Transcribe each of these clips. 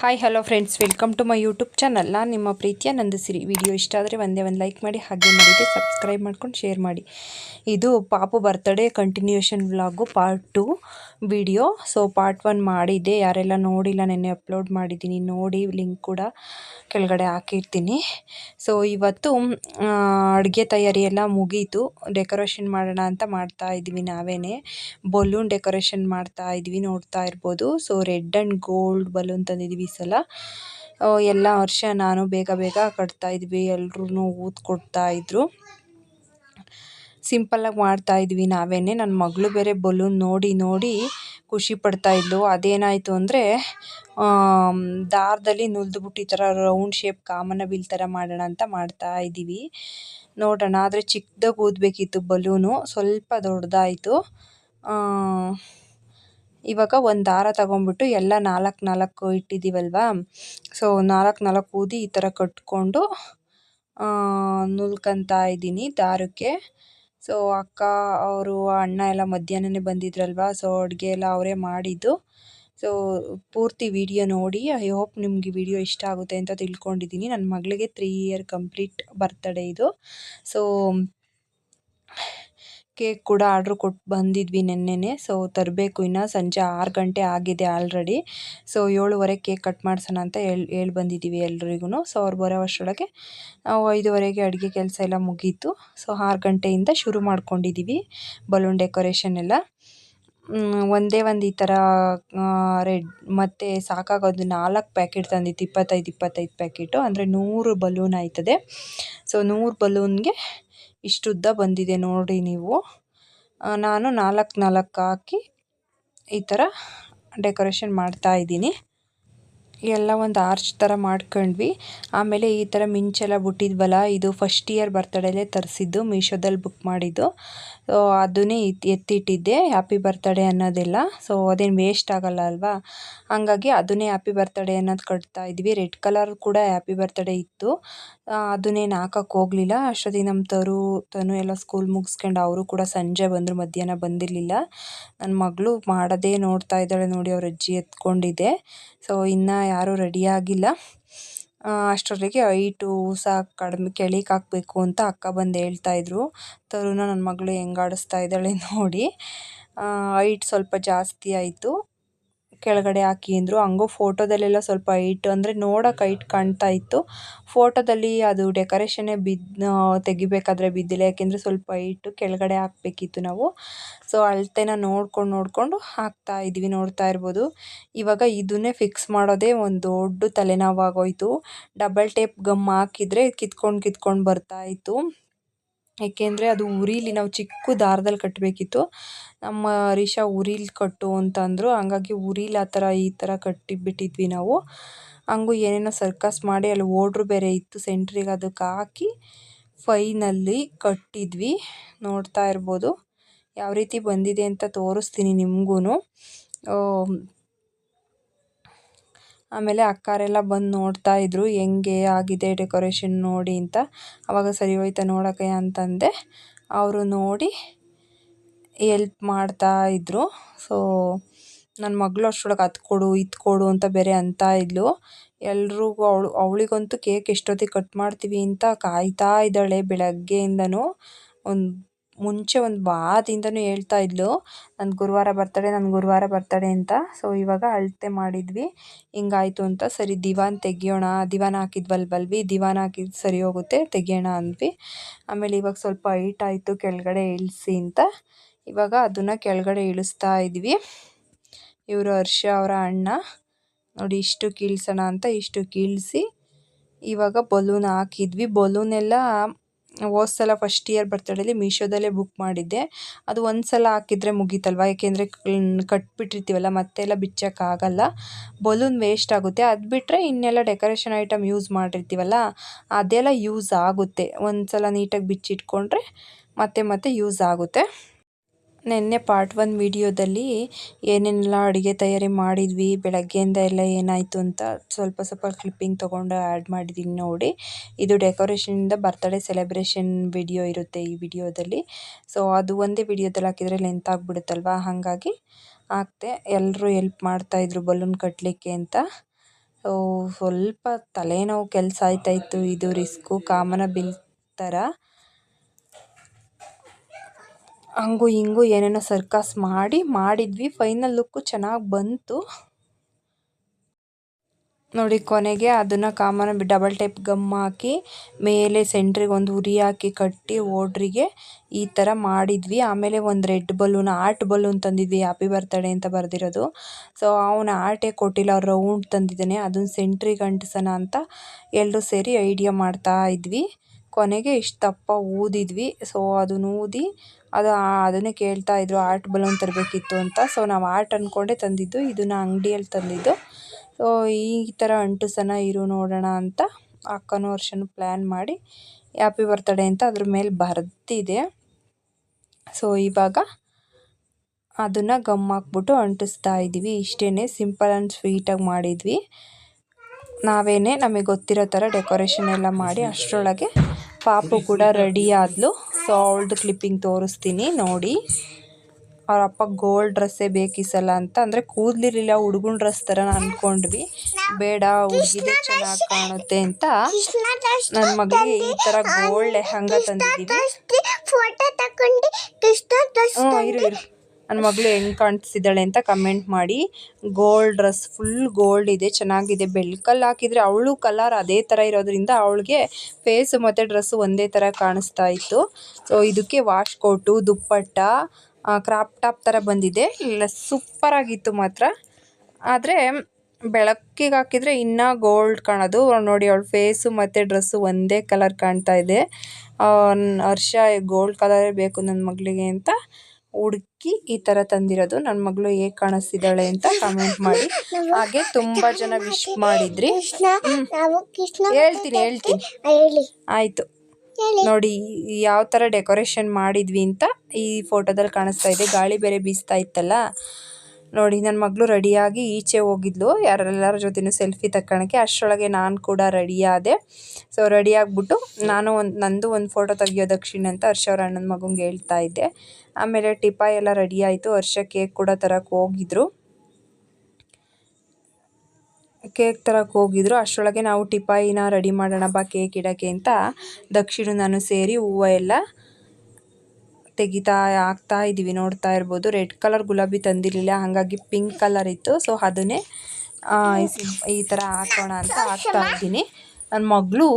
Hi hello friends welcome to my YouTube channel ನಾನು ನಿಮ್ಮ ಪ್ರೀತಿಯ ನಂದಿಸಿರಿ. ವಿಡಿಯೋ ಇಷ್ಟ ಆದರೆ ಒಂದೇ ಒಂದು ಲೈಕ್ ಮಾಡಿ, ಹಾಗೆ ಮಾಡಿದೆ ಸಬ್ಸ್ಕ್ರೈಬ್ ಮಾಡ್ಕೊಂಡು ಶೇರ್ ಮಾಡಿ. ಇದು Papu birthday continuation vlog part two video so part one ಮಾಡಿದ್ದೆ. ಯಾರೆಲ್ಲ ನೋಡಿಲ್ಲ, ನೆನ್ನೆ ಅಪ್ಲೋಡ್ ಮಾಡಿದ್ದೀನಿ. ನೋಡಿ ಲಿಂಕ್ ಕೂಡ ಕೆಳಗಡೆ ಹಾಕಿರ್ತೀನಿ. ಸೊ ಇವತ್ತು ಅಡುಗೆ ತಯಾರಿ ಎಲ್ಲ ಮುಗೀತು. ಡೆಕೋರೇಷನ್ ಮಾಡೋಣ ಅಂತ ಮಾಡ್ತಾ ಇದ್ವಿ ನಾವೇ ಬಲೂನ್ ಡೆಕೋರೇಷನ್ ಮಾಡ್ತಾ ಇದ್ವಿ, ನೋಡ್ತಾ ಇರ್ಬೋದು. So red and gold balloon ತಂದಿದ್ವಿ. ಈ ಸಲ ಎಲ್ಲ ವರ್ಷ ನಾನು ಬೇಗ ಬೇಗ ಕಟ್ತಾ ಇದ್ವಿ ಎಲ್ರೂ ಊದ್ಕೊಡ್ತಾ ಇದ್ರು. ಸಿಂಪಲ್ಲಾಗಿ ಮಾಡ್ತಾ ಇದ್ವಿ ನಾವೇ ನನ್ನ ಮಗಳು ಬೇರೆ ಬಲೂನ್ ನೋಡಿ ನೋಡಿ ಖುಷಿ ಪಡ್ತಾ ಇದ್ಲು. ಅದೇನಾಯಿತು ಅಂದರೆ ದಾರದಲ್ಲಿ ನುಲಿದ್ಬಿಟ್ಟು ಈ ಥರ ರೌಂಡ್ ಶೇಪ್ ಕಾಮನ ಬಿಲ್ ಥರ ಮಾಡೋಣ ಅಂತ ಮಾಡ್ತಾ ಇದ್ದೀವಿ. ನೋಡೋಣ, ಆದರೆ ಚಿಕ್ಕದಾಗಿ ಊದಬೇಕಿತ್ತು ಬಲೂನು ಸ್ವಲ್ಪ ದೊಡ್ಡದಾಯಿತು ಇವಾಗ ಒಂದು ದಾರ ತಗೊಂಡ್ಬಿಟ್ಟು ಎಲ್ಲ ನಾಲ್ಕು ನಾಲ್ಕು ಇಟ್ಟಿದ್ದೀವಲ್ವಾ ಸೊ ನಾಲ್ಕು ನಾಲ್ಕು ಊದಿ ಈ ಥರ ಕಟ್ಕೊಂಡು ನುಲ್ಕೊತಾ ಇದ್ದೀನಿ ದಾರಕ್ಕೆ. ಸೊ ಅಕ್ಕ ಅವರು, ಅಣ್ಣ ಎಲ್ಲ ಮಧ್ಯಾಹ್ನನೇ ಬಂದಿದ್ರಲ್ವಾ? ಸೊ ಅಡುಗೆ ಎಲ್ಲ ಅವರೇ ಮಾಡಿದ್ದು. ಸೊ ಪೂರ್ತಿ ವಿಡಿಯೋ ನೋಡಿ ಐ ಹೋಪ್ ನಿಮಗೆ ವಿಡಿಯೋ ಇಷ್ಟ ಆಗುತ್ತೆ ಅಂತ ತಿಳ್ಕೊಂಡಿದ್ದೀನಿ. ನನ್ನ ಮಗಳಿಗೆ ತ್ರೀ ಇಯರ್ ಕಂಪ್ಲೀಟ್ ಬರ್ತಡೇ ಇದು. ಸೊ ಕೇಕ್ ಕೂಡ ಆರ್ಡ್ರ್ ಕೊಟ್ಟು ಬಂದಿದ್ವಿ ನೆನ್ನೆನೇ. ಸೊ ತರಬೇಕು ಇನ್ನು. ಸಂಜೆ ಆರು ಗಂಟೆ ಆಗಿದೆ ಆಲ್ರೆಡಿ ಸೊ ಏಳುವರೆ ಕೇಕ್ ಕಟ್ ಮಾಡ್ಸೋಣ ಅಂತ ಹೇಳಿ ಹೇಳಿ ಬಂದಿದ್ದೀವಿ ಎಲ್ರಿಗೂ ಸೊ ಅವ್ರು ಬರೋ ಅಷ್ಟರೊಳಗೆ ನಾವು ಐದುವರೆಗೆ ಅಡುಗೆ ಕೆಲಸ ಎಲ್ಲ ಮುಗೀತು. ಸೊ ಆರು ಗಂಟೆಯಿಂದ ಶುರು ಮಾಡ್ಕೊಂಡಿದ್ದೀವಿ ಬಲೂನ್ ಡೆಕೋರೇಷನ್ ಎಲ್ಲ. ಒಂದೇ ಒಂದು ಈ ಥರ ರೆಡ್, ಮತ್ತು ಸಾಕಾಗೋದು ನಾಲ್ಕು ಪ್ಯಾಕೆಟ್ ತಂದಿತ್ತು, ಇಪ್ಪತ್ತೈದು ಇಪ್ಪತ್ತೈದು ಪ್ಯಾಕೆಟು ಅಂದರೆ ನೂರು ಬಲೂನ್ ಆಯ್ತದೆ. ಸೊ ನೂರು ಬಲೂನ್ಗೆ ಇಷ್ಟು ಉದ್ದ ಬಂದಿದೆ ನೋಡಿ ನೀವು. ನಾನು ನಾಲ್ಕು ನಾಲ್ಕು ಹಾಕಿ ಈ ಥರ ಡೆಕೋರೇಷನ್ ಮಾಡ್ತಾ ಇದ್ದೀನಿ. ಎಲ್ಲ ಒಂದು ಆರ್ಚ್ ಥರ ಮಾಡ್ಕೊಂಡ್ವಿ. ಆಮೇಲೆ ಈ ಥರ ಮಿಂಚೆಲ್ಲ ಬಿಟ್ಟಿದ್ವಲ್ಲ, ಇದು ಫಸ್ಟ್ ಇಯರ್ ಬರ್ತಡೇಲೆ ತರಿಸಿದ್ದು ಮೀಶೋದಲ್ಲಿ ಬುಕ್ ಮಾಡಿದ್ದು. ಅದನ್ನೇ ಎತ್ತಿಟ್ಟಿದ್ದೆ ಹ್ಯಾಪಿ ಬರ್ತಡೇ ಅನ್ನೋದೆಲ್ಲ. ಸೊ ಅದೇನು ವೇಸ್ಟ್ ಆಗೋಲ್ಲ ಅಲ್ವಾ? ಹಾಗಾಗಿ ಅದನ್ನೇ ಹ್ಯಾಪಿ ಬರ್ತಡೇ ಅನ್ನೋದು ಕಟ್ತಾ ಇದ್ವಿ. ರೆಡ್ ಕಲರ್ ಕೂಡ ಹ್ಯಾಪಿ ಬರ್ತಡೇ ಇತ್ತು. ಅದನ್ನೇನು ಹಾಕಕ್ಕೆ ಹೋಗಲಿಲ್ಲ. ಅಷ್ಟೊತ್ತಿಗೆ ನಮ್ಮ ತರು, ತನು ಎಲ್ಲ ಸ್ಕೂಲ್ ಮುಗಿಸ್ಕೊಂಡು ಅವರು ಕೂಡ ಸಂಜೆ ಬಂದರು, ಮಧ್ಯಾಹ್ನ ಬಂದಿರಲಿಲ್ಲ. ನನ್ನ ಮಗಳು ಮಾಡೋದೇ ನೋಡ್ತಾ ಇದ್ದಾಳೆ ನೋಡಿ, ಅವ್ರ ಅಜ್ಜಿ ಎತ್ಕೊಂಡಿದ್ದೆ ಸೊ ಇನ್ನೂ ಯಾರೂ ರೆಡಿಯಾಗಿಲ್ಲ ಅಷ್ಟರೊಳಗೆ ಹೈಟು ಸಹ ಕಡಿಮೆ ಕೆಳಗೆ ಹಾಕಬೇಕು ಅಂತ ಅಕ್ಕ ಬಂದು ಹೇಳ್ತಾಯಿದ್ರು ತರುಣ ನನ್ನ ಮಗಳು ಹೆಂಗೆ ಆಡಿಸ್ತಾ ಇದ್ದಾಳೆ ನೋಡಿ. ಹೈಟ್ ಸ್ವಲ್ಪ ಜಾಸ್ತಿ ಆಯಿತು. ಕೆಳಗಡೆ ಹಾಕಿ ಅಂದರು. ಹಂಗೂ ಫೋಟೋದಲ್ಲೆಲ್ಲ ಸ್ವಲ್ಪ ಹೈಟ್ ಅಂದರೆ ನೋಡೋಕೆ ಹೈಟ್ ಕಾಣ್ತಾ ಇತ್ತು. ಫೋಟೋದಲ್ಲಿ ಅದು ಡೆಕೋರೇಷನ್ನೇ ಬಿದ್ದು ತೆಗಿಬೇಕಾದ್ರೆ ಬಿದ್ದಿಲ್ಲ. ಯಾಕೆಂದರೆ ಸ್ವಲ್ಪ ಹೈಟು ಕೆಳಗಡೆ ಹಾಕಬೇಕಿತ್ತು ನಾವು. ಸೊ, ಅಳತೆನ ನೋಡ್ಕೊಂಡು, ನೋಡಿಕೊಂಡು ಹಾಕ್ತಾ ಇದ್ವಿ ನೋಡ್ತಾ ಇರ್ಬೋದು. ಇವಾಗ ಇದನ್ನೇ ಫಿಕ್ಸ್ ಮಾಡೋದೇ ಒಂದು ದೊಡ್ಡ ತಲೆನೋವಾಗೋಯ್ತು. ಡಬಲ್ ಟೇಪ್ ಗಮ್ ಹಾಕಿದರೆ ಕಿತ್ಕೊಂಡು ಕಿತ್ಕೊಂಡು ಬರ್ತಾ ಇತ್ತು. ಏಕೆಂದರೆ ಅದು ಉರೀಲಿ ನಾವು ಚಿಕ್ಕ ದಾರದಲ್ಲಿ ಕಟ್ಟಬೇಕಿತ್ತು ನಮ್ಮ ಹರೀಶ ಉರೀಲಿ ಕಟ್ಟು ಅಂತಂದರು ಹಂಗಾಗಿ ಉರೀಲಿ ಆ ಥರ ಈ ಥರ ಕಟ್ಟಿಬಿಟ್ಟಿದ್ವಿ ನಾವು. ಹಂಗೂ ಏನೇನೋ ಸರ್ಕಸ್ ಮಾಡಿ ಅಲ್ಲಿ ಓಡ್ರು ಬೇರೆ ಇತ್ತು ಸೆಂಟ್ರಿಗೆ ಅದಕ್ಕೆ ಹಾಕಿ ಫೈನಲ್ಲಿ ಕಟ್ಟಿದ್ವಿ. ನೋಡ್ತಾ ಇರ್ಬೋದು. ಯಾವ ರೀತಿ ಬಂದಿದೆ ಅಂತ ತೋರಿಸ್ತೀನಿ ನಿಮಗೂ ಆಮೇಲೆ ಅಕ್ಕಾರೆಲ್ಲ ಬಂದು ನೋಡ್ತಾ ಇದ್ರು, ಹೆಂಗೆ ಆಗಿದೆ ಡೆಕೋರೇಷನ್ ನೋಡಿ ಅಂತ. ಅವಾಗ ಸರಿ ಹೋಯ್ತಾ ನೋಡೋಕೆ ಅಂತಂದೆ. ಅವರು ನೋಡಿ ಎಲ್ಪ್ ಮಾಡ್ತಾ ಇದ್ದರು ಸೊ ನನ್ನ ಮಗಳು ಅಷ್ಟರೊಳಗೆ ಅದು ಕೊಡು, ಇದು ಕೊಡು ಅಂತ ಬೇರೆ ಅಂತ ಇದ್ಲು. ಎಲ್ರಿಗೂ ಅವಳು, ಅವಳಿಗಂತೂ ಕೇಕ್ ಎಷ್ಟೊತ್ತಿಗೆ ಕಟ್ ಮಾಡ್ತೀವಿ ಅಂತ ಕಾಯ್ತಾ ಇದ್ದಾಳೆ ಬೆಳಗ್ಗೆಯಿಂದನೂ. ಒಂದು ಮುಂಚೆ ಒಂದು ವಾರದಿಂದನೂ ಹೇಳ್ತಾ ಇದ್ಲು ನನ್ನ ಗುರುವಾರ ಬರ್ತಡೆ ನನ್ನ ಗುರುವಾರ ಬರ್ತಡೆ ಅಂತ. ಸೊ ಇವಾಗ ಅಳತೆ ಮಾಡಿದ್ವಿ. ಹಿಂಗಾಯ್ತು ಅಂತ. ಸರಿ, ದಿವಾನ್ ತೆಗಿಯೋಣ. ದಿವಾನ್ ಹಾಕಿದ್ವಲ್ವಲ್ವಿ ದಿವಾನ್ ಹಾಕಿದ್ ಸರಿ ಹೋಗುತ್ತೆ, ತೆಗಿಯೋಣ ಅಂದ್ವಿ. ಆಮೇಲೆ ಇವಾಗ ಸ್ವಲ್ಪ ಹೈಟ್ ಆಯಿತು, ಕೆಳಗಡೆ ಇಳಿಸಿ ಅಂತ. ಇವಾಗ ಅದನ್ನು ಕೆಳಗಡೆ ಇಳಿಸ್ತಾ ಇದ್ವಿ. ಇವರು ಹರ್ಷ ಅವರ ಅಣ್ಣ. ನೋಡಿ, ಇಷ್ಟು ಕೀಳ್ಸೋಣ ಅಂತ ಇಷ್ಟು ಕೀಳಿಸಿ, ಇವಾಗ ಬಲೂನ್ ಹಾಕಿದ್ವಿ. ಬಲೂನೆಲ್ಲ ಹೋದ ಸಲ ಫಸ್ಟ್ ಇಯರ್ ಬರ್ತಡೇಲಿ ಮೀಶೋದಲ್ಲೇ ಬುಕ್ ಮಾಡಿದ್ದೆ. ಅದು ಒಂದು ಸಲ ಹಾಕಿದರೆ ಮುಗೀತಲ್ವ? ಕಟ್ಬಿಟ್ಟಿರ್ತೀವಲ್ಲ, ಮತ್ತೆಲ್ಲ ಬಿಚ್ಚೋಕ್ಕಾಗಲ್ಲ. ಬಲೂನ್ ವೇಸ್ಟ್ ಆಗುತ್ತೆ. ಅದು ಬಿಟ್ಟರೆ ಇನ್ನೆಲ್ಲ ಡೆಕೋರೇಷನ್ ಐಟಮ್ ಯೂಸ್ ಮಾಡಿರ್ತೀವಲ್ಲ, ಅದೆಲ್ಲ ಯೂಸ್ ಆಗುತ್ತೆ. ಒಂದು ಸಲ ನೀಟಾಗಿ ಬಿಚ್ಚಿಟ್ಕೊಂಡ್ರೆ ಮತ್ತೆ ಮತ್ತೆ ಯೂಸ್ ಆಗುತ್ತೆ. ನಿನ್ನೆ ಪಾರ್ಟ್ ಒನ್ ವಿಡಿಯೋದಲ್ಲಿ ಏನೇನೆಲ್ಲ ಅಡುಗೆ ತಯಾರಿ ಮಾಡಿದ್ವಿ, ಬೆಳಗ್ಗೆಯಿಂದ ಎಲ್ಲ ಏನಾಯಿತು ಅಂತ ಸ್ವಲ್ಪ ಸ್ವಲ್ಪ ಕ್ಲಿಪ್ಪಿಂಗ್ ತೊಗೊಂಡು ಆ್ಯಡ್ ಮಾಡಿದ್ದೀನಿ ನೋಡಿ. ಇದು ಡೆಕೋರೇಷನಿಂದ ಬರ್ತ್ಡೇ ಸೆಲೆಬ್ರೇಷನ್ ವಿಡಿಯೋ ಇರುತ್ತೆ ಈ ವಿಡಿಯೋದಲ್ಲಿ. ಸೊ ಅದು ಒಂದೇ ವಿಡಿಯೋದಲ್ಲಿ ಹಾಕಿದರೆ ಲೆಂತ್ ಆಗಿಬಿಡುತ್ತಲ್ವ? ಹಾಗಾಗಿ ಹಾಕ್ತೆ ಎಲ್ಲರೂ ಎಲ್ಪ್ ಮಾಡ್ತಾಯಿದ್ರು ಬಲೂನ್ ಕಟ್ಟಲಿಕ್ಕೆ ಅಂತ. ಸ್ವಲ್ಪ ತಲೆನೋವು ಕೆಲಸ ಆಯ್ತಾಯಿತ್ತು ಇದು ರಿಸ್ಕು ಕಾಮನ ಬಿಲ್ ಥರ ಹಂಗು ಹಿಂಗು ಏನೇನೋ ಸರ್ಕಸ್ ಮಾಡಿ, ಮಾಡಿದ್ವಿ. ಫೈನಲ್ ಲುಕ್ಕು ಚೆನ್ನಾಗಿ ಬಂತು. ನೋಡಿ, ಕೊನೆಗೆ ಅದನ್ನು ಕಾಮನ ಡಬಲ್ ಟೈಪ್ ಗಮ್ ಹಾಕಿ, ಮೇಲೆ ಸೆಂಟ್ರಿಗೆ ಒಂದು ಉರಿ ಹಾಕಿ ಕಟ್ಟಿ ಓಡ್ರಿಗೆ ಈ ಥರ ಮಾಡಿದ್ವಿ. ಆಮೇಲೆ ಒಂದು ರೆಡ್ ಬಲೂನ್ ಆರ್ಟ್ ಬಲೂನ್ ತಂದಿದ್ವಿ. ಹ್ಯಾಪಿ ಬರ್ತ್ಡೇ ಅಂತ ಬರೆದಿರೋದು. ಸೊ ಅವನ ಆರ್ಟೇ ಕೊಟ್ಟಿಲ್ಲ ರೌಂಡ್ ತಂದಿದ್ದಾನೆ. ಅದನ್ನ ಸೆಂಟ್ರಿಗೆ ಅಂಟಿಸೋಣ ಅಂತ ಎಲ್ಲರೂ ಸೇರಿ ಐಡಿಯಾ ಮಾಡ್ತಾ ಇದ್ವಿ. ಕೊನೆಗೆ ಇಷ್ಟು ದಪ್ಪ ಊದಿದ್ವಿ. ಸೊ ಅದನ್ನ ಊದಿ ಅದು ಅದನ್ನೇ ಕೇಳ್ತಾ ಇದ್ರು, ಆರ್ಟ್ ಬಲೂನ್ ತರಬೇಕಿತ್ತು ಅಂತ. ಸೊ ನಾವು ಆರ್ಟ್ ಅಂದ್ಕೊಂಡೇ ತಂದಿದ್ದು, ಇದನ್ನು ಅಂಗಡಿಯಲ್ಲಿ ತಂದಿದ್ದು. ಸೊ ಈ ಥರ ಅಂಟಿಸೋಣ ಇರು ನೋಡೋಣ ಅಂತ ಅಕ್ಕನೂ ವರ್ಷನ ಪ್ಲ್ಯಾನ್ ಮಾಡಿ ಹ್ಯಾಪಿ ಬರ್ತಡೇ ಅಂತ ಅದ್ರ ಮೇಲೆ ಬರೆದಿದೆ. ಸೊ ಇವಾಗ ಅದನ್ನು ಗಮ್ ಹಾಕ್ಬಿಟ್ಟು ಅಂಟಿಸ್ತಾ ಇದ್ದೀವಿ. ಇಷ್ಟೇ ಸಿಂಪಲ್ ಆ್ಯಂಡ್ ಸ್ವೀಟಾಗಿ ಮಾಡಿದ್ವಿ. ನಾವೇನೇ ನಮಗೆ ಗೊತ್ತಿರೋ ಥರ ಡೆಕೋರೇಷನ್ ಎಲ್ಲ ಮಾಡಿ ಅಷ್ಟರೊಳಗೆ ಪಾಪು ಕೂಡ ರೆಡಿ ಆದ್ಲು. ಸೊ ಅವಳ್ದು ಕ್ಲಿಪ್ಪಿಂಗ್ ತೋರಿಸ್ತೀನಿ ನೋಡಿ. ಅವ್ರ ಅಪ್ಪ ಗೋಲ್ಡ್ ಡ್ರೆಸ್ಸೇ ಬೇಕಿಸಲ್ಲ ಅಂತ. ಅಂದರೆ ಕೂದಲಿರಲಿಲ್ಲ ಹುಡುಗನ ಡ್ರೆಸ್ ಥರ ಅಂದ್ಕೊಂಡ್ವಿ ಬೇಡ ಹುಡುಗಿದೆ ಚೆನ್ನಾಗಿ ಕಾಣುತ್ತೆ ಅಂತ. ನನ್ನ ಮಗಳಿಗೆ ಈ ಥರ ಗೋಲ್ಡ್ ಹಂಗ ತಂದಿದ್ದೀವಿ ಫೋಟೋ ಹ್ಞೂ ಇರು ಇರು. ನನ್ನ ಮಗಳು ಹೆಂಗೆ ಕಾಣಿಸ್ತಿದ್ದಾಳೆ ಅಂತ ಕಮೆಂಟ್ ಮಾಡಿ. ಗೋಲ್ಡ್ ಡ್ರೆಸ್ ಫುಲ್ ಗೋಲ್ಡ್ ಇದೆ, ಚೆನ್ನಾಗಿದೆ. ಬೆಳ್ಕಲ್ಲಿ ಹಾಕಿದರೆ ಅವಳು ಕಲರ್ ಅದೇ ಥರ ಇರೋದ್ರಿಂದ ಅವಳಿಗೆ ಫೇಸು ಮತ್ತು ಡ್ರೆಸ್ಸು ಒಂದೇ ಥರ ಕಾಣಿಸ್ತಾ ಇತ್ತು. ಸೊ ಇದಕ್ಕೆ wash coat dupatta crop top ಥರ ಬಂದಿದೆ. ಇಲ್ಲ ಸೂಪರಾಗಿತ್ತು ಮಾತ್ರ. ಆದರೆ, ಬೆಳಕಿಗೆ ಹಾಕಿದರೆ ಇನ್ನೂ ಗೋಲ್ಡ್ ಕಾಣೋದು. ನೋಡಿ, ಅವಳ ಫೇಸು ಮತ್ತು ಡ್ರೆಸ್ಸು ಒಂದೇ ಕಲರ್ ಕಾಣ್ತಾ ಇದೆ. ಹರ್ಷ ಗೋಲ್ಡ್ ಕಲರೇ ಬೇಕು ನನ್ನ ಮಗಳಿಗೆ ಅಂತ. ಹುಡುಕಿ ಈ ಥರ ತಂದಿರೋದು. ನನ್ನ ಮಗಳು ಹೇಗೆ ಕಾಣಿಸ್ತಿದ್ದಾಳೆ ಅಂತ ಕಮೆಂಟ್ ಮಾಡಿ. ಹಾಗೆ ತುಂಬಾ ಜನ ವಿಶ್ ಮಾಡಿದ್ರಿ. ಹೇಳ್ತೀನಿ ಹೇಳ್ತೀನಿ ಹೇಳಿ. ಆಯಿತು. ನೋಡಿ ಯಾವ ತರ ಡೆಕೋರೇಷನ್ ಮಾಡಿದ್ವಿ ಅಂತ ಈ ಫೋಟೋದಲ್ಲಿ ಕಾಣಿಸ್ತಾ ಇದೆ. ಗಾಳಿ ಬೇರೆ ಬೀಸ್ತಾ ಇತ್ತಲ್ಲ. ನೋಡಿ ನನ್ನ ಮಗಳು ರೆಡಿಯಾಗಿ ಈಚೆ ಹೋಗಿದ್ಲು. ಯಾರೆಲ್ಲರ ಜೊತೆನೂ ಸೆಲ್ಫಿ ತಕ್ಕೊಳಕ್ಕೆ ಅಷ್ಟರೊಳಗೆ ನಾನು ಕೂಡ ರೆಡಿಯಾದೆ. ಸೊ ರೆಡಿ ಆಗಿಬಿಟ್ಟು ನಾನು ಒಂದು, ನಂದು ಒಂದು ಫೋಟೋ ತೆಗಿಯೋ ದಕ್ಷಿಣ ಅಂತ ಹರ್ಷ ಅವ್ರ ಅಣ್ಣನ ಮಗಂಗೆ ಹೇಳ್ತಾ ಇದ್ದೆ. ಆಮೇಲೆ ಟಿಪಾಯ್ ಎಲ್ಲ ರೆಡಿ ಆಯಿತು. ಹರ್ಷ ಕೇಕ್ ಕೂಡ ತರಕ್ಕೆ ಹೋಗಿದ್ರು. ಕೇಕ್ ತರಕ್ಕೆ ಹೋಗಿದ್ರು. ಅಷ್ಟರೊಳಗೆ ನಾವು ಟಿಪಾಯಿನ ರೆಡಿ ಮಾಡೋಣ ಬಾ ಕೇಕ್ ಇಡೋಕ್ಕೆ ಅಂತ ದಕ್ಷಿಣ ನಾನು ಸೇರಿ ಹೂವು ಎಲ್ಲ ತೆಗಿತಾ ಹಾಕ್ತಾ ಇದ್ದೀವಿ ನೋಡ್ತಾ ಇರ್ಬೋದು. ರೆಡ್ ಕಲರ್ ಗುಲಾಬಿ ತಂದಿರಲಿಲ್ಲ, ಹಾಗಾಗಿ ಪಿಂಕ್ ಕಲರ್ ಇತ್ತು. ಸೊ ಅದನ್ನೇ ಈ ಥರ ಹಾಕೋಣ ಅಂತ ಹಾಕ್ತಾ ಇದ್ದೀನಿ. ನನ್ನ ಮಗಳು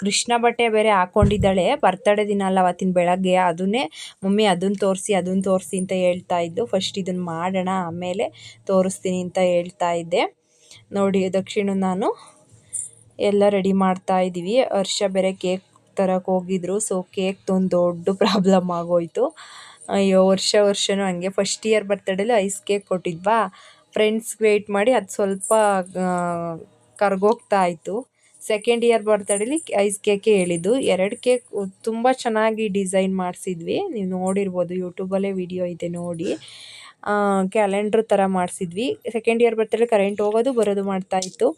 ಕೃಷ್ಣ ಬಟ್ಟೆ ಬೇರೆ ಹಾಕೊಂಡಿದ್ದಾಳೆ. ಬರ್ತಡೇ ದಿನ ಅಲ್ಲ, ಅವತ್ತಿನ ಬೆಳಗ್ಗೆ. ಅದನ್ನೇ, ಮಮ್ಮಿ ಅದನ್ನು ತೋರಿಸಿ ಅದನ್ನು ತೋರಿಸಿ ಅಂತ ಹೇಳ್ತಾ ಇದ್ದು ಫಸ್ಟ್ ಇದನ್ನು ಮಾಡೋಣ, ಆಮೇಲೆ ತೋರಿಸ್ತೀನಿ ಅಂತ ಹೇಳ್ತಾ ಇದ್ದೆ. ನೋಡಿ, ದಕ್ಷಿಣ ನಾನು ಎಲ್ಲ ರೆಡಿ ಮಾಡ್ತಾ ಇದ್ದೀವಿ ವರ್ಷ ಬೇರೆ ಕೇಕ್ ತರಕ್ಕೆ ಹೋಗಿದ್ರು. ಸೊ ಕೇಕ್ ಒಂದು ದೊಡ್ಡ ಪ್ರಾಬ್ಲಮ್ ಆಗೋಯ್ತು. ಅಯ್ಯೋ, ವರ್ಷ ವರ್ಷವೂ ಹಂಗೆ. ಫಸ್ಟ್ ಇಯರ್ ಬರ್ತಡೇಲಿ ಐಸ್ ಕೇಕ್ ಕೊಟ್ಟಿದ್ವಾ? ಫ್ರೆಂಡ್ಸ್ಗೆ ವೆಯ್ಟ್ ಮಾಡಿ ಅದು ಸ್ವಲ್ಪ ಕರ್ಗೋಗ್ತಾ ಇತ್ತು. ಸೆಕೆಂಡ್ ಇಯರ್ ಬರ್ತಡೇಲಿ ಐಸ್ ಕೇಕೇ ಹೇಳಿದ್ದು. ಎರಡು ಕೇಕ್ ತುಂಬ ಚೆನ್ನಾಗಿ ಡಿಸೈನ್ ಮಾಡಿಸಿದ್ವಿ. ನೀವು ನೋಡಿರ್ಬೋದು ಯೂಟ್ಯೂಬಲ್ಲೇ ವಿಡಿಯೋ ಇದೆ ನೋಡಿ. ಕ್ಯಾಲೆಂಡ್ರ್ ಥರ ಮಾಡಿಸಿದ್ವಿ. ಸೆಕೆಂಡ್ ಇಯರ್ ಬರ್ತಡೇ ಕರೆಂಟ್ ಹೋಗೋದು, ಬರೋದು ಮಾಡ್ತಾ ಇತ್ತು.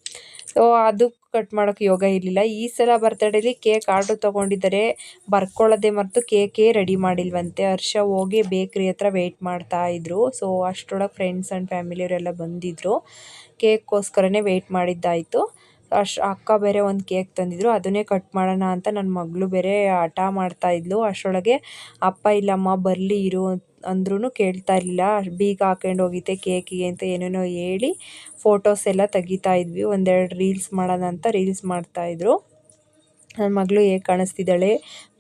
ಸೊ ಅದು ಕಟ್ ಮಾಡೋಕ್ಕೆ ಯೋಗ ಇರಲಿಲ್ಲ. ಈ ಸಲ ಬರ್ತಡೇಲಿ ಕೇಕ್ ಆರ್ಡ್ರ್ ತೊಗೊಂಡಿದ್ದಾರೆ. ಬರ್ಕೊಳ್ಳೋದೆ ಮರೆತು ಕೇಕೇ ರೆಡಿ ಮಾಡಿಲ್ವಂತೆ. ಹರ್ಷ ಹೋಗಿ ಬೇಕ್ರಿ ಹತ್ರ ವೆಯ್ಟ್ ಮಾಡ್ತಾ ಇದ್ರು. ಸೊ ಅಷ್ಟರೊಳಗೆ ಫ್ರೆಂಡ್ಸ್ ಆ್ಯಂಡ್ ಫ್ಯಾಮಿಲಿಯವರೆಲ್ಲ ಬಂದಿದ್ದರು ಕೇಕ್ಗೋಸ್ಕರನೇ ವೆಯ್ಟ್ ಮಾಡಿದ್ದಾಯಿತು. ಅಶ್, ಅಕ್ಕ ಬೇರೆ ಒಂದು ಕೇಕ್ ತಂದಿದ್ರು. ಅದನ್ನೇ ಕಟ್ ಮಾಡೋಣ ಅಂತ ನನ್ನ ಮಗಳು ಬೇರೆ ಹಠ ಮಾಡ್ತಾಯಿದ್ಲು ಅಷ್ಟರೊಳಗೆ, ಅಪ್ಪ, ಇಲ್ಲಮ್ಮ, ಬರಲಿ, ಇರು ಅಂದ್ರೂ ಕೇಳ್ತಾ ಇರಲಿಲ್ಲ. ಬೀಗ ಹಾಕೊಂಡು ಹೋಗಿದ್ದೆ ಕೇಕಿಗೆ ಅಂತ ಏನೇನೋ ಹೇಳಿ ಫೋಟೋಸ್ ಎಲ್ಲ ತೆಗಿತಾ ಇದ್ವಿ. ಒಂದೆರಡು ರೀಲ್ಸ್ ಮಾಡೋಣ ಅಂತ ರೀಲ್ಸ್ ಮಾಡ್ತಾಯಿದ್ರು ನನ್ನ ಮಗಳು ಹೇಗೆ ಕಾಣಿಸ್ತಿದ್ದಾಳೆ?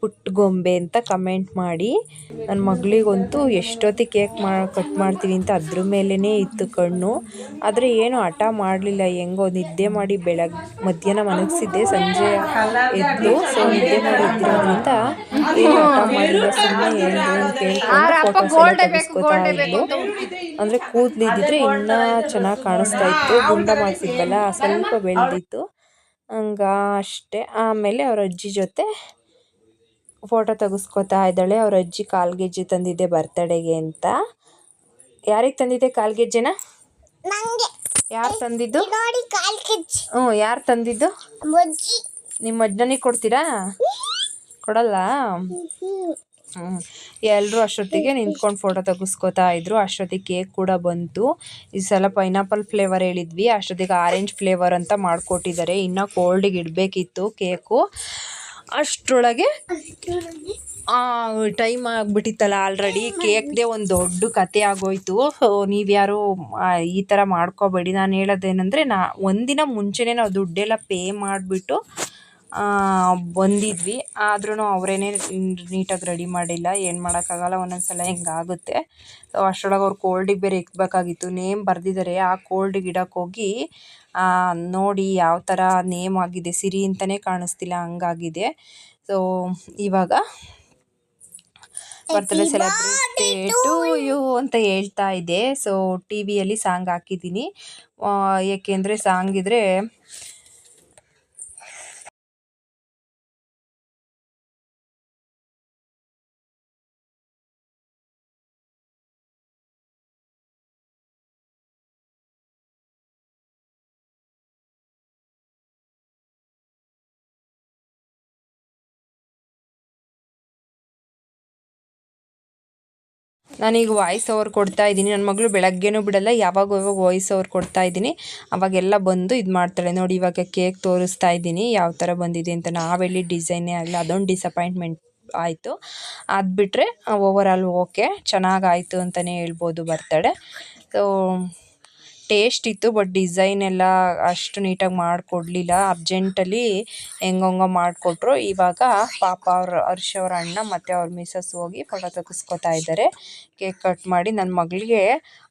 ಪುಟ್ಟ ಗೊಂಬೆ ಅಂತ ಕಮೆಂಟ್ ಮಾಡಿ. ನನ್ನ ಮಗಳಿಗಂತೂ ಎಷ್ಟೊತ್ತಿಗೆ ಕೇಕ್ ಮಾ ಕಟ್ ಮಾಡ್ತೀವಿ ಅಂತ ಅದ್ರ ಮೇಲೇ ಇತ್ತು ಕಣ್ಣು. ಆದರೆ ಏನು ಹಠ ಮಾಡಲಿಲ್ಲ. ಹೆಂಗೋ ನಿದ್ದೆ ಮಾಡಿ ಬೆಳಗ್ಗೆ ಮಧ್ಯಾಹ್ನ ಮಲಗಿಸಿದ್ದೆ, ಸಂಜೆ ಎದ್ದು ಸೊ ನಿದ್ದೆ ಮಾಡಿ ಏನು ಕೂದ್ಲಿದ್ರೆ ಇನ್ನ ಅಂದರೆ ಕೂದಲಿದ್ದಿದ್ರೆ ಚೆನ್ನಾಗಿ ಕಾಣಿಸ್ತಾ ಇತ್ತು ಗುಂಡ ಮಾಡ್ತಿದ್ವಲ್ಲ ಸ್ವಲ್ಪ ಬೆಳೆದಿತ್ತು. ಹಂಗ ಅಷ್ಟೇ ಆಮೇಲೆ ಅವ್ರ ಅಜ್ಜಿ ಜೊತೆ ಫೋಟೋ ತೆಗೆಸ್ಕೊತಾ ಇದ್ದಾಳೆ. ಅವ್ರ ಅಜ್ಜಿ ಕಾಲ್ಗೆಜ್ಜೆ ತಂದಿದ್ದೆ ಬರ್ತಡೆಗೆ ಅಂತ. ಯಾರಿಗೆ ತಂದಿದ್ದೆ ಕಾಲ್ಗೆಜ್ಜೆನ ನಂಗೆ. ಯಾರು ತಂದಿದ್ದು? ಹ್ಞೂ ಯಾರು ತಂದಿದ್ದು? ನಿಮ್ಮ ಅಜ್ಜನಿಗೆ ಕೊಡ್ತೀರಾ? ಕೊಡಲ್ಲ? ಎಲ್ಲರೂ ಅಷ್ಟೊತ್ತಿಗೆ ನಿಂತ್ಕೊಂಡು ಫೋಟೋ ತೆಗೆಸ್ಕೊತಾ ಇದ್ರು. ಅಷ್ಟೊತ್ತಿಗೆ ಕೇಕ್ ಕೂಡ ಬಂತು. ಈ ಸಲ ಪೈನಾಪಲ್ ಫ್ಲೇವರ್ ಹೇಳಿದ್ವಿ. ಅಷ್ಟೊತ್ತಿಗೆ ಆರೆಂಜ್ ಫ್ಲೇವರ್ ಅಂತ ಮಾಡಿಕೊಟ್ಟಿದ್ದಾರೆ. ಇನ್ನೂ ಕೋಲ್ಡಿಗೆ ಇಡಬೇಕಿತ್ತು ಕೇಕು ಅಷ್ಟರೊಳಗೆ ಟೈಮ್ ಆಗಿಬಿಟ್ಟಿತ್ತಲ್ಲ ಆಲ್ರೆಡಿ ಕೇಕ್ದೇ ಒಂದು ದೊಡ್ಡ ಕತೆ ಆಗೋಯ್ತು. ನೀವ್ಯಾರು ಈ ಥರ ಮಾಡ್ಕೋಬೇಡಿ. ನಾನು ಹೇಳೋದೇನೆಂದರೆ ನಾ, ಒಂದಿನ ಮುಂಚೆನೇ ನಾವು ದುಡ್ಡೆಲ್ಲ ಪೇ ಮಾಡಿಬಿಟ್ಟು ಬಂದಿದ್ವಿ. ಆದ್ರೂ ಅವರೇನೆ ನೀಟಾಗಿ ರೆಡಿ ಮಾಡಿಲ್ಲ. ಏನು ಮಾಡೋಕ್ಕಾಗಲ್ಲ ಒಂದೊಂದು ಸಲ ಹಿಂಗಾಗುತ್ತೆ. ಸೊ ಅಷ್ಟರೊಳಗೆ ಅವ್ರು ಕೋಲ್ಡಿಗೆ ಬೇರೆ ಇಕ್ಬೇಕಾಗಿತ್ತು. ನೇಮ್ ಬರೆದಿದ್ದಾರೆ ಆ ಕೋಲ್ಡಿಗೆ ಇಡಕ್ಕೆ ಹೋಗಿ ನೋಡಿ ಯಾವ ಥರ ನೇಮ್ ಆಗಿದೆ. ಸಿರಿ ಅಂತಲೇ ಕಾಣಿಸ್ತಿಲ್ಲ ಹಂಗಾಗಿದೆ. ಸೊ ಇವಾಗ ಬರ್ತ್ಡೇ ಸೆಲೆಬ್ರೇಟ್ ಟು ಯು ಅಂತ ಹೇಳ್ತಾ ಇದೆ. ಸೊ ಟಿ ವಿಯಲ್ಲಿ ಸಾಂಗ್ ಹಾಕಿದ್ದೀನಿ. ಏಕೆಂದರೆ ಸಾಂಗ್ ಇದ್ದರೆ ನಾನೀಗ ವಾಯ್ಸ್ ಓವರ್ ಕೊಡ್ತಾ ಇದ್ದೀನಿ. ನನ್ನ ಮಗಳು ಬೆಳಗ್ಗೆನೂ ಬಿಡಲ್ಲ, ಯಾವಾಗ ಯಾವಾಗ ವಾಯ್ಸ್ ಓವರ್ ಕೊಡ್ತಾ ಇದ್ದೀನಿ. ಅವಾಗೆಲ್ಲ ಬಂದು ಇದು ಮಾಡ್ತಾಳೆ. ನೋಡಿ, ಇವಾಗ ಕೇಕ್ ತೋರಿಸ್ತಾ ಇದ್ದೀನಿ. ಯಾವ ಥರ ಬಂದಿದೆ ಅಂತ. ನಾವೆಲ್ಲಿ ಡಿಸೈನೇ ಆಗಲಿ ಅದೊಂದು ಡಿಸಪಾಯಿಂಟ್ಮೆಂಟ್ ಆಯಿತು. ಅದು ಬಿಟ್ಟರೆ ಓವರ್ ಆಲ್ ಓಕೆ ಚೆನ್ನಾಗಾಯಿತು ಅಂತಲೇ ಹೇಳ್ಬೋದು ಬರ್ತಡೆ. ಸೊ ಟೇಸ್ಟ್ ಇತ್ತು ಬಟ್ ಡಿಸೈನ್ ಎಲ್ಲ ಅಷ್ಟು ನೀಟಾಗಿ ಮಾಡಿಕೊಡ್ಲಿಲ್ಲ. ಅರ್ಜೆಂಟಲ್ಲಿ ಹೆಂಗಂಗೋ ಮಾಡಿಕೊಟ್ರು. ಇವಾಗ ಪಾಪ ಅವ್ರ, ಹರ್ಷ ಅವ್ರ ಅಣ್ಣ ಮತ್ತು ಅವ್ರ ಮಿಸಸ್ ಹೋಗಿ ಫೋಟೋ ತೆಗೆಸ್ಕೊತಾ ಇದ್ದಾರೆ ಕೇಕ್ ಕಟ್ ಮಾಡಿ ನನ್ನ ಮಗಳಿಗೆ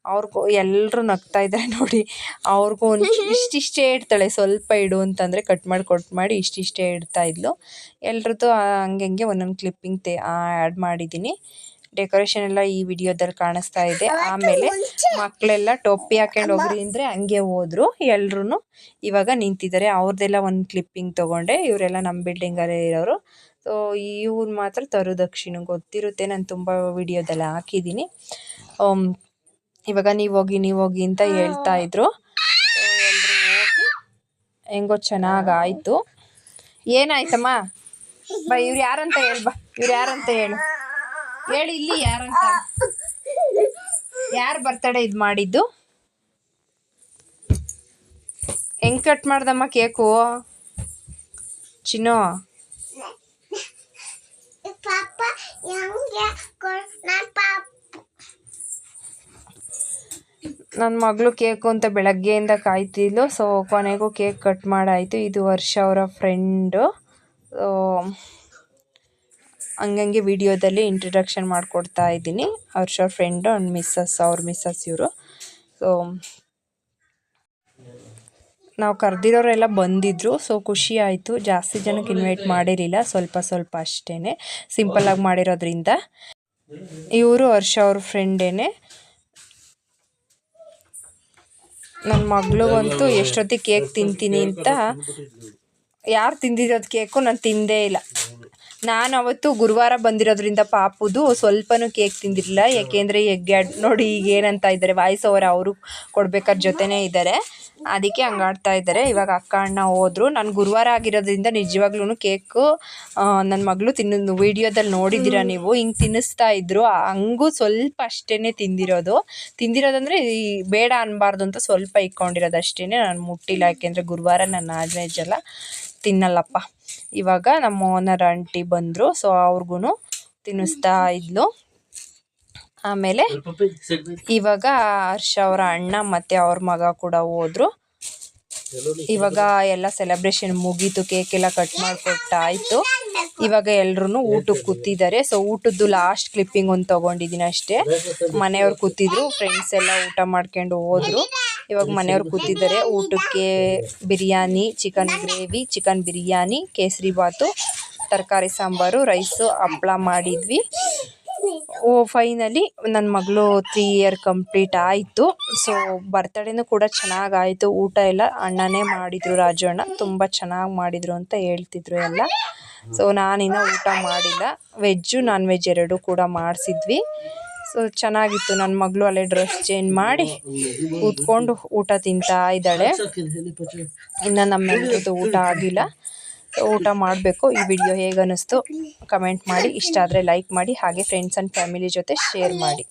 ಅವ್ರಿಗೂ ಎಲ್ಲರೂ ನಗ್ತಾ ಇದ್ದಾರೆ ನೋಡಿ. ಅವ್ರಿಗೂ ಒಂದು ಇಷ್ಟಿಷ್ಟೇ ಇಡ್ತಾಳೆ. ಸ್ವಲ್ಪ ಇಡು ಅಂತಂದರೆ ಕಟ್ ಮಾಡಿ ಕೊಟ್ ಮಾಡಿ ಇಷ್ಟಿಷ್ಟೇ ಇಡ್ತಾ ಇದ್ಲು. ಎಲ್ರದ್ದು ಹಂಗೆ ಹಂಗೆ ಒಂದೊಂದು ಕ್ಲಿಪ್ಪಿಂಗ್ ತೇ ಆ್ಯಡ್ ಮಾಡಿದ್ದೀನಿ ಡೆಕೋರೇಷನ್ ಎಲ್ಲ ಈ ವಿಡಿಯೋದಲ್ಲಿ ಕಾಣಿಸ್ತಾ ಇದೆ. ಆಮೇಲೆ ಮಕ್ಕಳೆಲ್ಲ ಟೋಪಿ ಹಾಕೊಂಡು ಹೋಗ್ರಿ ಅಂದ್ರೆ ಹಂಗೆ ಹೋದ್ರು. ಎಲ್ರು ಇವಾಗ ನಿಂತಿದ್ದಾರೆ. ಅವ್ರದ್ದೆಲ್ಲ ಒಂದು ಕ್ಲಿಪ್ಪಿಂಗ್ ತಗೊಂಡೆ. ಇವರೆಲ್ಲ ನಮ್ಮ ಬಿಲ್ಡಿಂಗಲ್ಲೇ ಇರೋರು. ಸೊ ಇವ್ರು ಮಾತ್ರ ತರುದಕ್ಷಿಣ ಗೊತ್ತಿರುತ್ತೆ. ನಾನು ತುಂಬ ವಿಡಿಯೋದಲ್ಲಿ ಹಾಕಿದ್ದೀನಿ. ಇವಾಗ ನೀವು ಹೋಗಿ ನೀವು ಹೋಗಿ ಅಂತ ಹೇಳ್ತಾ ಇದ್ರು. ಎಲ್ಲರೂ ಹೋಗಿ ಹೆಂಗೋ ಚೆನ್ನಾಗಾಯಿತು ಏನಾಯ್ತಮ್ಮ? ಬಾ ಇವ್ರು ಯಾರಂತ ಹೇಳ್ಬಾ ಇವ್ರು ಯಾರಂತ ಹೇಳು. ಹೇಳಿ ಇಲ್ಲಿ ಯಾರಂತ ಯಾರು ಬರ್ತಡೆ ಇದು ಮಾಡಿದ್ದು? ಹೆಂಗ್ ಕಟ್ ಮಾಡ್ದಮ್ಮ ಕೇಕು? ಚಿನ್ನೋ? ನನ್ನ ಮಗಳು ಕೇಕು ಅಂತ ಬೆಳಗ್ಗೆಯಿಂದ ಕಾಯ್ತಿದ್ಲು ಸೊ ಕೊನೆಗೂ ಕೇಕ್ ಕಟ್ ಮಾಡಾಯಿತು. ಇದು ವರ್ಷ ಅವರ ಫ್ರೆಂಡು ಹಂಗಂಗೆ ವಿಡಿಯೋದಲ್ಲಿ ಇಂಟ್ರಡಕ್ಷನ್ ಮಾಡಿಕೊಡ್ತಾ ಇದ್ದೀನಿ. ಶೋರ್ ಫ್ರೆಂಡು ಆ್ಯಂಡ್ ಮಿಸ್ಸಸ್ ಅವ್ರ ಮಿಸ್ಸಸ್ ಇವರು. ಸೊ ನಾವು ಕರೆದಿರೋರೆಲ್ಲ ಬಂದಿದ್ದರು ಸೊ ಖುಷಿ ಆಯಿತು. ಜಾಸ್ತಿ ಜನಕ್ಕೆ ಇನ್ವೈಟ್ ಮಾಡಿರಲಿಲ್ಲ. ಸ್ವಲ್ಪ ಸ್ವಲ್ಪ ಅಷ್ಟೇ ಸಿಂಪಲ್ಲಾಗಿ ಮಾಡಿರೋದ್ರಿಂದ. ಇವರು ಹರ್ಷ ಅವ್ರ ಫ್ರೆಂಡೇನೆ ನನ್ನ ಮಗಳಿಗಂತೂ ಎಷ್ಟೊತ್ತಿಗೆ ಕೇಕ್ ತಿಂತೀನಿ ಅಂತ ಯಾರು ತಿಂದಿರೋದು ಕೇಕು ನಾನು ತಿಂದೇ ಇಲ್ಲ. ನಾನು ಅವತ್ತು ಗುರುವಾರ ಬಂದಿರೋದ್ರಿಂದ ಪಾಪುದು ಸ್ವಲ್ಪನೂ ಕೇಕ್ ತಿಂದಿರಲಿಲ್ಲ. ಯಾಕೆಂದರೆ ಎಗ್ಗೆ ನೋಡಿ ಈಗ ಏನಂತ ಇದ್ದಾರೆ ವಾಯ್ಸ್ ಓವರ್ ಅವರು ಕೊಡ್ಬೇಕಾದ್ರೆ ಜೊತೆನೇ ಇದ್ದಾರೆ. ಅದಕ್ಕೆ ಹಂಗಾಡ್ತಾ ಇದ್ದಾರೆ. ಇವಾಗ ಅಕ್ಕ ಅಣ್ಣ ಹೋದ್ರು. ನಾನು ಗುರುವಾರ ಆಗಿರೋದ್ರಿಂದ ನಿಜವಾಗ್ಲೂ ಕೇಕು ನನ್ನ ಮಗಳು ತಿನ್ನ ವಿಡಿಯೋದಲ್ಲಿ ನೋಡಿದ್ದೀರ ನೀವು? ಹಿಂಗೆ ತಿನ್ನಿಸ್ತಾ ಇದ್ರು. ಹಂಗೂ ಸ್ವಲ್ಪ ಅಷ್ಟೇ ತಿಂದಿರೋದು. ತಿಂದಿರೋದಂದರೆ ಈ ಬೇಡ ಅನ್ಬಾರ್ದು ಅಂತ ಸ್ವಲ್ಪ ಇಕ್ಕೊಂಡಿರೋದು ಅಷ್ಟೇ ನಾನು ಮುಟ್ಟಿಲ್ಲ. ಯಾಕೆಂದರೆ ಗುರುವಾರ ನನ್ನ ನಾನ್ ವೆಜ್ ಎಲ್ಲ ತಿನ್ನಲ್ಲಪ್ಪ. ಇವಾಗ ನಮ್ಮ ಓನರ್ ಆಂಟಿ ಬಂದರು ಸೊ ಅವ್ರಿಗೂ ತಿನ್ನಿಸ್ತಾ ಇದ್ಲು. ಆಮೇಲೆ ಇವಾಗ ಹರ್ಷ ಅವರ ಅಣ್ಣ ಮತ್ತು ಅವ್ರ ಮಗ ಕೂಡ ಹೋದರು. ಇವಾಗ ಎಲ್ಲ ಸೆಲೆಬ್ರೇಷನ್ ಮುಗೀತು ಕೇಕ್ ಎಲ್ಲ ಕಟ್ ಮಾಡಿಕೊಟ್ಟಾಯಿತು. ಇವಾಗ ಎಲ್ರೂ ಊಟಕ್ಕೆ ಕೂತಿದ್ದಾರೆ. ಸೊ ಊಟದ್ದು ಲಾಸ್ಟ್ ಕ್ಲಿಪ್ಪಿಂಗ್ ಒಂದು ತೊಗೊಂಡಿದ್ದೀನಿ ಅಷ್ಟೇ. ಮನೆಯವ್ರು ಕೂತಿದ್ರು ಫ್ರೆಂಡ್ಸ್ ಎಲ್ಲ ಊಟ ಮಾಡ್ಕೊಂಡು ಹೋದ್ರು. ಇವಾಗ ಮನೆಯವ್ರು ಕೂತಿದ್ದಾರೆ. ಊಟಕ್ಕೆ biryani chicken gravy chicken biryani kesari bath ತರಕಾರಿ ಸಾಂಬಾರು ರೈಸು ಹಪ್ಳ ಮಾಡಿದ್ವಿ. ಓ ಫೈನಲಿ ನನ್ನ ಮಗಳು ತ್ರೀ ಇಯರ್ ಕಂಪ್ಲೀಟ್ ಆಯಿತು. ಸೊ ಬರ್ತಡೇನೂ ಕೂಡ ಚೆನ್ನಾಗಾಯಿತು. ಊಟ ಎಲ್ಲ ಅಣ್ಣನೇ ಮಾಡಿದರು ರಾಜು ಅಣ್ಣ. ತುಂಬ ಚೆನ್ನಾಗಿ ಮಾಡಿದರು ಅಂತ ಹೇಳ್ತಿದ್ರು ಎಲ್ಲ. ಸೊ ನಾನಿನ್ನೂ ಊಟ ಮಾಡಿಲ್ಲ. ವೆಜ್ಜು ನಾನ್ ವೆಜ್ ಎರಡೂ ಕೂಡ ಮಾಡಿಸಿದ್ವಿ. ಸೊ ಚೆನ್ನಾಗಿತ್ತು. ನನ್ನ ಮಗಳು ಅಲ್ಲೇ ಡ್ರೆಸ್ ಚೇಂಜ್ ಮಾಡಿ ಕೂತ್ಕೊಂಡು ಊಟ ತಿಂತಾ ಇದ್ದಾಳೆ. ಇನ್ನು ನಮ್ಮ ಊಟ ಆಗಿಲ್ಲ. ಊಟ ಮಾಡಬೇಕು. ಈ ವಿಡಿಯೋ ಹೇಗನ್ನಿಸ್ತು ಕಮೆಂಟ್ ಮಾಡಿ. ಇಷ್ಟ ಆದರೆ ಲೈಕ್ ಮಾಡಿ, ಹಾಗೆ ಫ್ರೆಂಡ್ಸ್ ಆ್ಯಂಡ್ ಫ್ಯಾಮಿಲಿ ಜೊತೆ ಶೇರ್ ಮಾಡಿ.